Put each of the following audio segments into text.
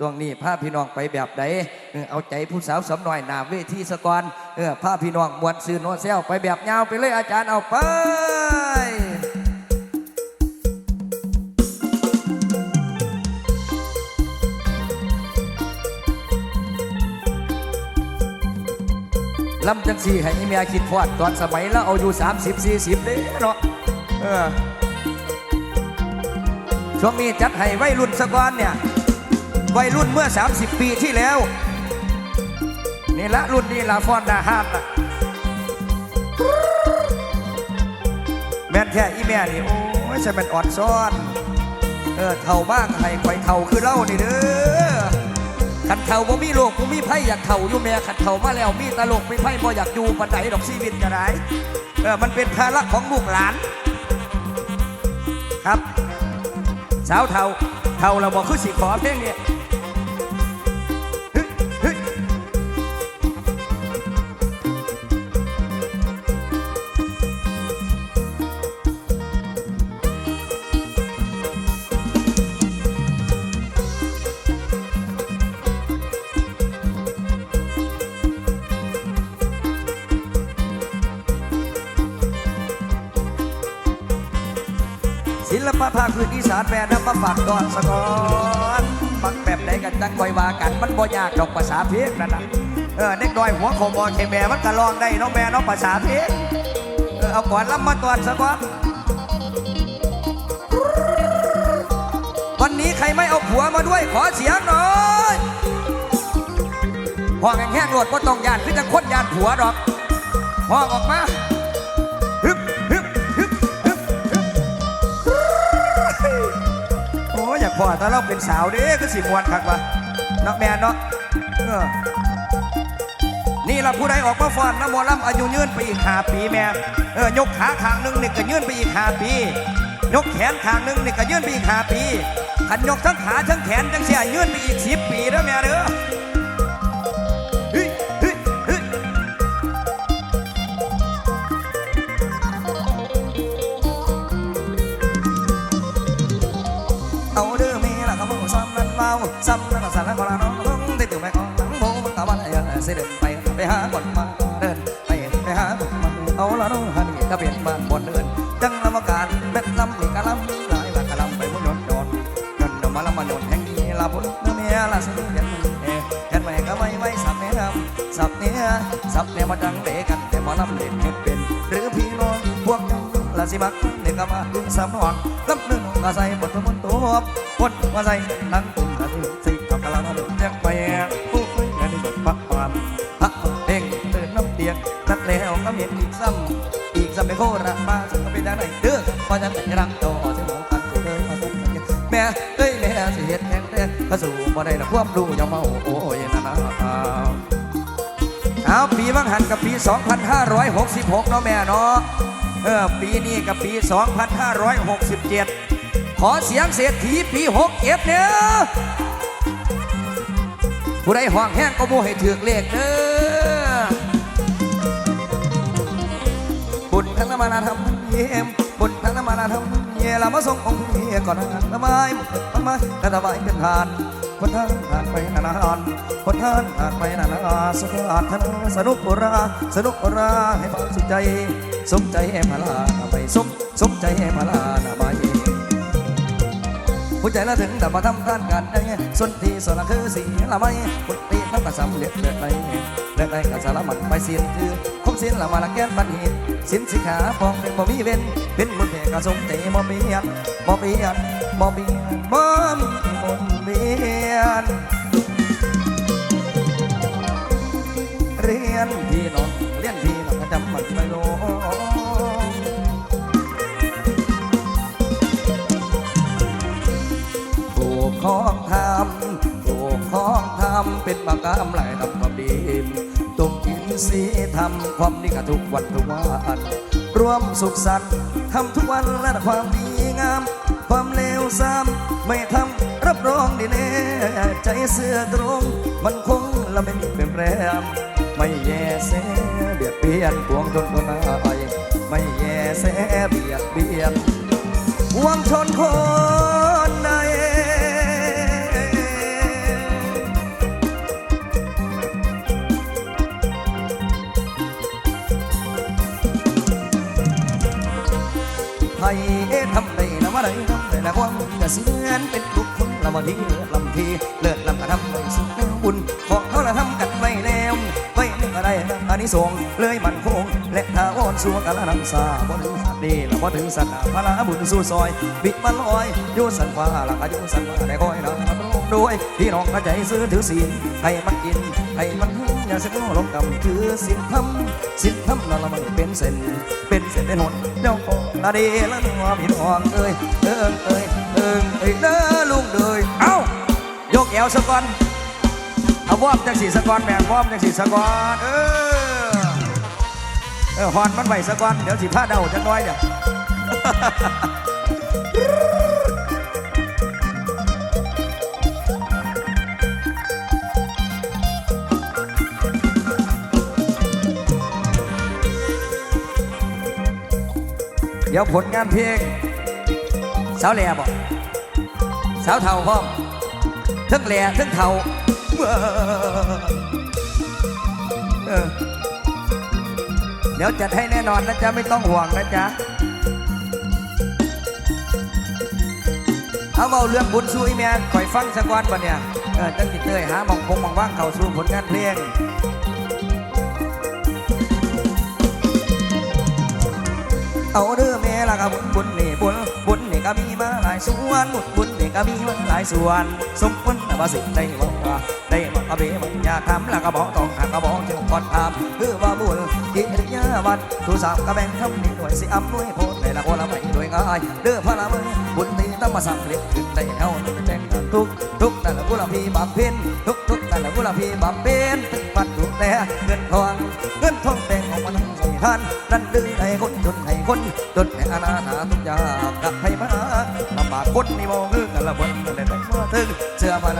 ช่วงนี้พาพี่น้องไปแบบใดเออเอาใจผู้สาวสำหน่อยหนาเวทีสกอนเออพาพี่น้องมวนซื้อโนเซลไปแบบยาวไปเลยอาจารย์เอาไปลำจังสีให้อีเมียคิดพอดตอนสมัยแล้วเอาอยู่ 30 40เด้เนาะเออช่วงนี้จัดให้วัยรุ่นสกอนเนี่ย วัยรุ่นเมื่อ 30 ปีที่แล้ว นี่ละรุ่นนี้ละฟอนดาฮานละแม่นแค่อีเมียนี่ โอ้ยใช่แม่นอ่อนซ้อน เออเท่าบ้างให้คอยเท่าคือเล่านี่เด้อขันเข่าบ่มีโลกบ่มีไพ่อยากเข่าอยู่แม่ขันเข่ามาแล้วมีตลกมีไพ่บ่อยากอยู่ปันไดดอกชีวิตก็ได้เออมันเป็นภาระของลูกหลาน ครับ สาวเท่าเท่าเราบอกคือสิขอเพลงเนี้ฮึ ศิลปะภาคพื้นอีสานแม่นำมาฝากก่อนสะกอนฟังแบบไหนกันจังคอยว่ากัน มันบ่ยากดอกภาษาเพลงนั่นน่ะเออเด็กน้อยหัวโคมอเคแม่มันก็ร้องได้น้องแม่น้องภาษาเพลงเออเอาก่อนลำมาก่อนสะก่อนวันนี้ใครไม่เอาผัวมาด้วยขอเสียงหน่อยห้องแห้งๆโหลดก็ต้องยานคือจะค้นยานผัวดอกห้องออกมา โอ้ากพอแต่เราเป็นสาวเด้ก็สิมวนคักวะนักแมนเนาะเออนี่ละผู้ใดออกมาฟอนน้ำมอลำอายุยืนไปอีกห้าปีแม่เออยกขาข้างหนึงนี่ก็ยืนไปอีกห้าปี ยกแขนข้างหนึงนี่ก็ยืนไปอีกห้าปีขันยกทั้งขาทั้งแขนทั้งเสียยืนไปอีกสิบปีแล้วแม่เด้อ สับเนี่ยสับเนี่ยมาดังเดกันแต่มาลำเล่นไม่เป็น หรือพี่น้องพวกลาสิบักเนี่ยก็มาดึงสามนองลำหนึ่งก็ใส่บทบนตัวบทมาใส่นั่งตุ่มละถึงสิกับกะลาเดินยังไปผู้คุยกันในบทปะปามพระเพ่งตื่นน้ำเตียงนัดแล้วก็เมียนอีกซ้ำอีกสมัยโคราชมาซึ่งก็เป็นย่างไรเด้อพอจะเป็นรักโตที่หมูกันเด้อมาสักแม่เอ้ยแม่สิเฮ็ดแทนแต่ก็สู่บ่ได้ละความรู้ยังเมาโอ้ยนะนะ เอาปีวังหันกับปี 2566 เนาะแม่เนาะเออปีนี้กับปี 2567 ขอเสียงเศรษฐีปี 67เนี่ยผู้ใดห้องแห้งก็บ่ให้ถือเลขเด้อบุญทั้งน้ำมานาทำเยี่ยมบุญทั้งน้ำมานาทำเยี่ยมเรามาส่งองค์เยี่ยก่อนนะละไม้ทำไมกระถวายเป็นทาน คนท่านผ่านไปนานๆคนท่านผ่านไปนานๆสุขอาทนาสนุกุรา สนุกุราให้ความสุขใจ สุขใจให้มาลาไปสุขสุขใจให้มาลาหน้าใบผู้ใจละถึงแต่มาทำท่านกันได้ส่วนที่ส่วนละคือสีละไม่พุทธิทั้งกระสำเลือดเลือดไหลเลือดไหลกระสารมันไปเสียนคือคมสินละมาละแก้นบันเหตุสินสิขาฟองเป็นบ่มีเว้นเป็นมุนเพกระสมเตบ่เบียนบ่เบียนบ่เบีบ่มี เบียน เรียนพี่น้องเรียนพี่น้องจำมันไม่ลงถูกของทำถูกของทำเป็นบางกามหลายทำความดีตกกินสีทำความดีกับทุกวันทุกวันร่วมสุขสันต์ทำทุกวันและความดีงาม ความเลวซ้ำไม่ทำ รับรองดีแน่ใจเสื้อตรง มันคงละไม่มีเป็นแปรมไม่แย่เสเบียดเบียนปวงชน อันนี้ส่งเลยมันคง และถ้าอ่อนสัวกันละนำซาบ่ถึงสัตว์ดีละบ่ถึงสัตว์พระบุญสู่ซอยบิดมันลอยอยู่สันฟ้าละอยู่สันฟ้าได้คอยนะด้วยพี่น้องเข้าใจซื้อถือศีลให้มันกินให้มันหึอย่าเสียงลงกำคือสินทำสินทำนั่นละมันเป็นเส้นเป็นเส้นเป็นหนเดี๋ยวก็ละดีละนัวพี่น้องเอ้ยเอิงเอ้ยเอิงเอ้ยเด้อลุงเด้ยเอ้ายกแอวสะก่อนเอาวอมจังสีสะก่อนแม่วอมจังสีสะก่อนเออ เออหอนมันไหวสะก่อน เดี๋ยวสิผ้าเดาจังน้อยเดี๋ยวเดี๋ยวผลงานเพลงสาวแหล่บอกสาวเท่าพร้อมทั้งแหล่ทั้งเท่าเออ เดี๋ยวจัดให้แน่นอนนะจ๊ะไม่ต้องห่วงนะจ๊ะเอาเบาเรื่องบุญสู้อีเมียคอยฟังสักวันวันเนี่ยเออตั้งจิตเตยหาหมองพงหมองว่างเข้าสู่ผลงานเพลงเอาเด้อแม่ละก็บุญบุญนี่บุญบุญนี่ก็มีมาหลายส่วนบุญบุญ ก็มีมาหลายส่วน สมควรว่าสิ่งใดบอกว่าได้บอกเอาเบมันอยากทำแล้วก็บอกต้องหากก็บอกจึงกอนทำคือว่าบุญกิริยาวัดทุสามก็แบ่งทำนี่หน่วยสิอำนวยโพดในละคนละไม่ด้วยง่ายเด้อพระละมือบุญที่ต้งมาสำเร็จขึ้นได้เฮาแจ้งทุกทุกนั่นละกุลพีบำเพ็ญทุกทุกนั่นละกุลพีบำเพ็ญปัดทุกแต่เงินทองเงินทองแต่งของมันใส่ท่านนั่นดื้อให้คนจนให้คนจนให้อนาถาทุกอย่างกับให้มา ลำบากคนนี่มองคือกันละบนนั่แหละแต่มาถึงเสื้อผ้า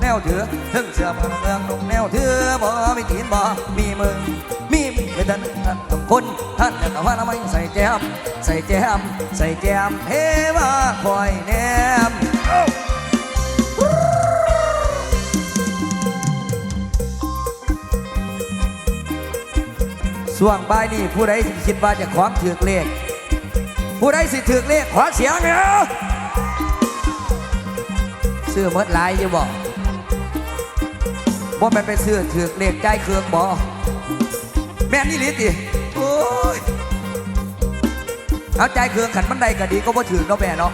แนวเถือถึงเสื้อผ้าเมืองลงแนวเถือบ่มีตีนบ่มีมือมีเป็นท่านท่านทุกคนท่านแต่ว่าทำไมใส่แจมใส่แจมใส่แจมเฮว่าคอยแนมส่วงบ่ายนี้ผู้ใดสิคิดว่าจะของถือเลขผู้ใดสิถือเลขขอเสียงเนี่ย ซื้อเมดลายอยู่บ่ว่ามันไปซื้อถือเลขใจเครืองบ่แม่นนี่ลิติโอ้ยเอาใจเครืองขันบันไดก็ดีก็บ่ถือเนาะแม่เนาะ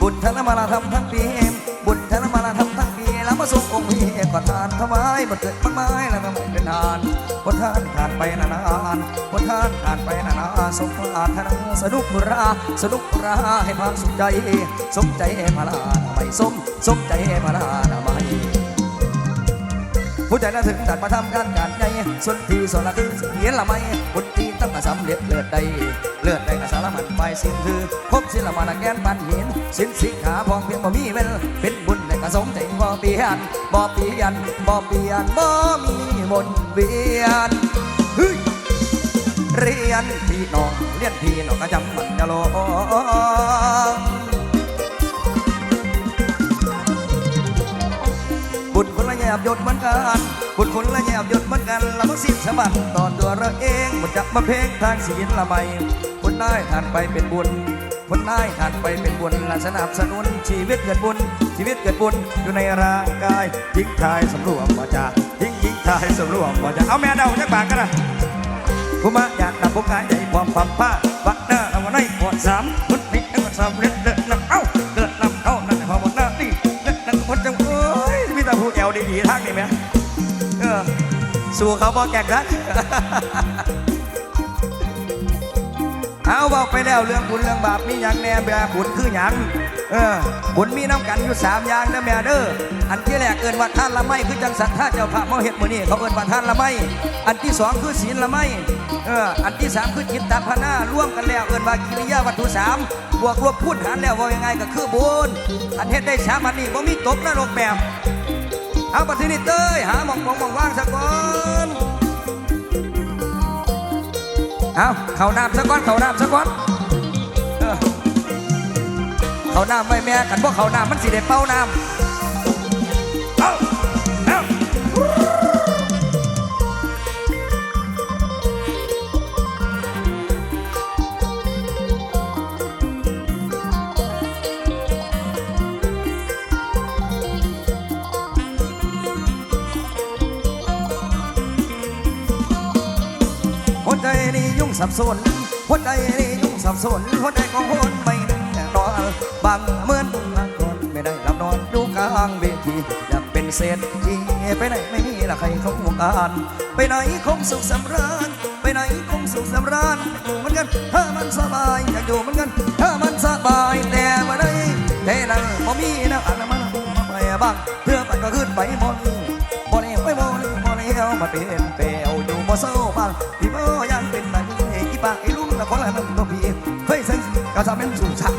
บุญธนมาลาทำทั้งปีบุญธนมาลาทำทั้งปีแล้วมาส่งองค์พี่ก่อนทานถวายบันเกิดมากมายแล้วก็ไม่เป็นทาน คนทานทานไปนานๆคนทานทานไปนานๆสมปรารถนาสนุกราสนุกราให้ความสุขใจ สมใจพลาไม่สมสมใจพลาไม่ผู้ใจน่าถึงดัดมาทำการการใหญ่ส่วนที่ส่วนละคือเห็นละไม่บุญตีตั้งแต่สำเร็จเลือดใดเลือดใดกับสารมันไปสิ้นคือพบศิลมานแกนปันหินสิ้นสิขาพองเพียงบ่มีเวลเป็น สมใจบ่เปลี่ยนบ่เปลี่ยนบ่เปลี่ยนบ่มีมนเวียนเฮ้ยเรียนพี่น้องเรียนพี่น้องก็จำมันจะลงบุญคนละแยบยศเหมือนกันบุญคนละแยบยศเหมือนกันละมังสิ้นสะบัดต่อตัวเราเองบุญจักมาเพลงทางศีลละไม่คนได้ทานไปเป็นบุญ คนได้ทานไปเป็นบุญและสนับสนุนชีวิตเกิดบุญ ชีวิตเกิดบุญอยู่ในร่างกายยิงชายสำรวมวาจายิงยิงชายสำรวมวาจาเอาแม่เดาจักบากกันนะผู้มาอยากนำพวกกายใหญ่ความความผ้าวักหน้าเอาไว้ในก่อนสามพุทธนิอันสามเล็ดเลิศนำเอ้าเลิศนำเอ้านั่นพอหมดหน้านี่เลิศนั่นคนจังเอ้ยมีแต่ผู้แอวดีๆทางนี่ไหมเออสู้เขาบอกแกกน เอาบอกไปแล้วเรื่องบุญเรื่องบาปมีอย่างแน่แบบบุญคืออย่างเออบุญมีน้ำกันอยู่สามอย่างนะแม่เด้ออันที่แรกเอินว่าท่านละไม่คือจังสัตท่าเจ้าพระมเฮ็ดมือนี่เขาเอินว่าท่านละไม่อันที่สองคือศีลละไม่เอออันที่สามคือจิตตภานาร่วมกันแล้วเอินว่ากิริยาวัตถุสามบวกรวมพูดหารแล้วว่ายังไงก็คือบุญอันเฮ็ดได้สามอันนี้บ่มีตกนรกแบบเอาปัทนิเต้ยหาหมองมองมองว่างสักก่อน เอาเขาน้ำสักก้อนเขาน้ำสักก้อนเขาน้ำไม่แม่กันพวกเขาน้ำมันสีเด็ดเป้าน้ำ สับสนหัวใจนี่ยุ่งสับสนหัวใจของคนไม่แน่นอนบางเหมือนบางคนไม่ได้หลับนอนอยู่กลางเวทีอยากเป็นเศรษฐีไปไหนไม่มีละใครเขาวงการไปไหนคงสุขสำราญไปไหนคงสุขสำราญอยู่เหมือนกันถ้ามันสบายอยากอยู่เหมือนกันถ้ามันสบายแต่ว่าได้แต่นั้นบ่มีนะอันนั้นมันมาไปบ้างเพื่อไปก็ขึ้นไปหมดบ่เลี้ยวไม่บ่เลี้ยวบ่เลี้ยวมาเป็นเปลวอยู่บ่เศร้าบ้างพี่บ่ยังเป็นตา ก็จะเป็นสู้ชา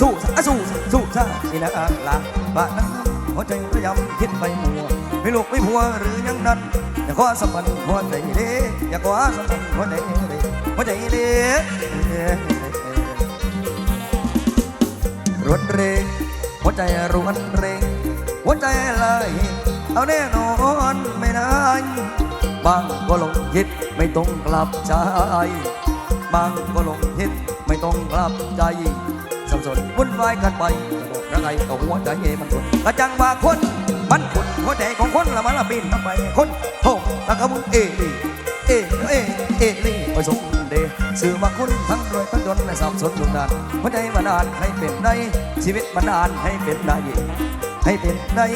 สู้ชาสู้สู้ชาอีนะละบ้านนั้นหัวใจระยำคิดไปมัวไม่ลูกไม่ผัวหรือยังนั้นอย่าขอสัมพันธ์หัวใจเด้อย่าขอสัมพันธ์หัวใจเด้หัวใจเด้รวนเรงหัวใจรวนเรงหัวใจไหลเอาแน่นอนไม่ได้บางก็หลงคิดไม่ต้องกลับใจบางก็หลงคิด ไม่ต้องกลับใจสับสนวุ่นวายกันไปจะบอกยังไงก็หัวใจมันคนกระจังว่าคนมันคนหัวใจของคนละมันละบินทำไมคนโทตะกะมุนเอลีเอเอเอลีไปสมเดสื่อมาคนทั้งรวยทั้งจนและสับสนทุกด้านหัวใจบันาลให้เป็นได้ชีวิตบันาลให้เป็นได้ให้เป็นได้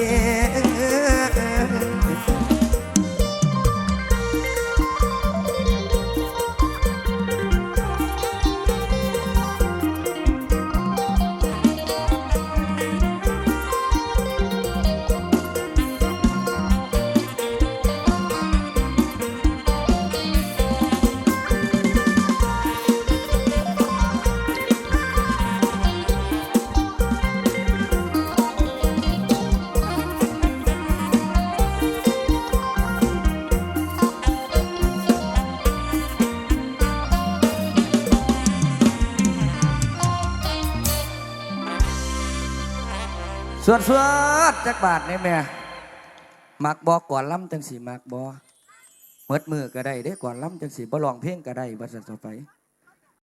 วดสวดจักบาทนี่แม่มักบอกก่อนล้ำจังสีมักบอเมดมือก็ได้ได้ก่อนล้ำจังสีบ่ลองเพลงก็ได้บัดสันต่อไป